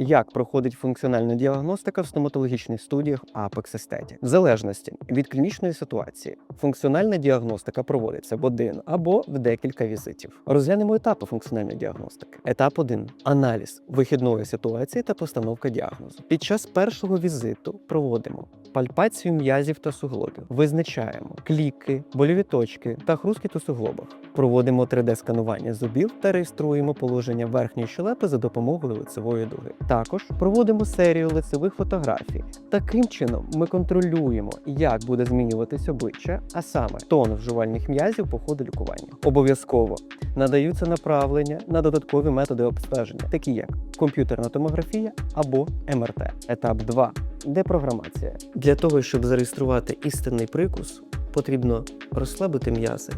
Як проходить функціональна діагностика в стоматологічних студіях Apex Aesthetic? В залежності від клінічної ситуації, функціональна діагностика проводиться в один або в декілька візитів. Розглянемо етапи функціональної діагностики. Етап 1. аналіз вихідної ситуації та постановка діагнозу. Під час першого візиту проводимо пальпацію м'язів та суглобів, визначаємо кліки, больові точки та хрусткіт у суглобах. Проводимо 3D-сканування зубів та реєструємо положення верхньої щелепи за допомогою лицевої дуги. Також проводимо серію лицевих фотографій. Таким чином ми контролюємо, як буде змінюватись обличчя, а саме тон вживальних м'язів по ходу лікування. Обов'язково надаються направлення на додаткові методи обстеження, такі як комп'ютерна томографія або МРТ. Етап 2 депрограмація. Для того, щоб зареєструвати істинний прикус, потрібно розслабити м'язи,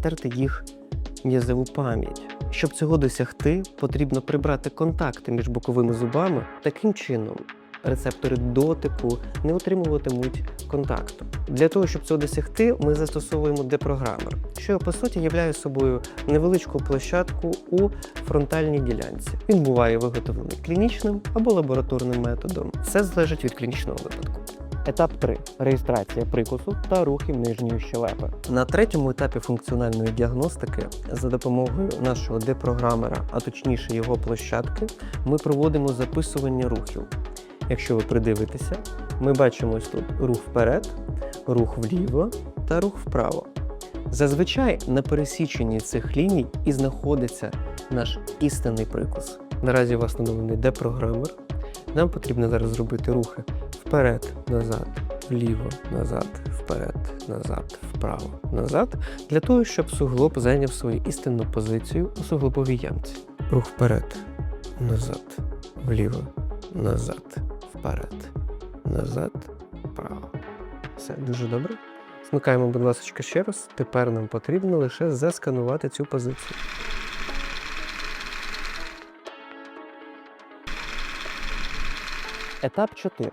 стерти їх м'язову пам'ять. Щоб цього досягти, потрібно прибрати контакти між боковими зубами. Таким чином, рецептори дотику не отримуватимуть контакту. Для того, щоб цього досягти, ми застосовуємо депрограмер, що по суті являє собою невеличку площадку у фронтальній ділянці. Він буває виготовлений клінічним або лабораторним методом. Все залежить від клінічного випадку. Етап 3. реєстрація прикусу та рухів нижньої щелепи. На третьому етапі функціональної діагностики за допомогою нашого депрограмера, а точніше його площадки, ми проводимо записування рухів. Якщо ви придивитеся, ми бачимо ось тут рух вперед, рух вліво та рух вправо. Зазвичай на пересіченні цих ліній і знаходиться наш істинний прикус. Наразі у вас встановлений депрограмер. Нам потрібно зараз зробити рухи вперед, назад, вліво, назад, вперед, назад, вправо, назад, для того, щоб суглоб зайняв свою істинну позицію у суглобовій ямці. Рух вперед, назад, вліво, назад, вперед, назад, вправо. Все дуже добре. Смикаємо, будь ласка, ще раз. Тепер нам потрібно лише засканувати цю позицію. Етап 4.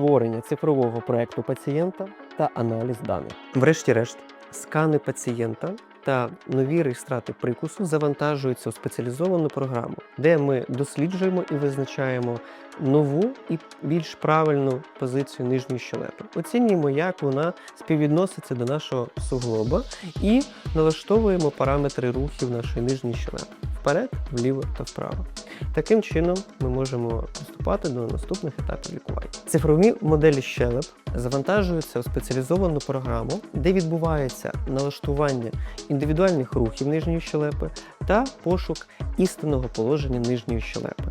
Створення цифрового проекту пацієнта та аналіз даних. Врешті-решт, скани пацієнта та нові реєстрати прикусу завантажуються у спеціалізовану програму, де ми досліджуємо і визначаємо нову і більш правильну позицію нижньої щелепи. Оцінюємо, як вона співвідноситься до нашого суглоба, і налаштовуємо параметри рухів нашої нижньої щелепи вперед, вліво та вправо. Таким чином ми можемо приступати до наступних етапів лікування. Цифрові моделі щелеп завантажуються у спеціалізовану програму, де відбувається налаштування індивідуальних рухів нижньої щелепи та пошук істинного положення нижньої щелепи.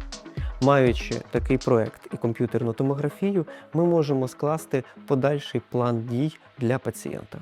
Маючи такий проект і комп'ютерну томографію, ми можемо скласти подальший план дій для пацієнта.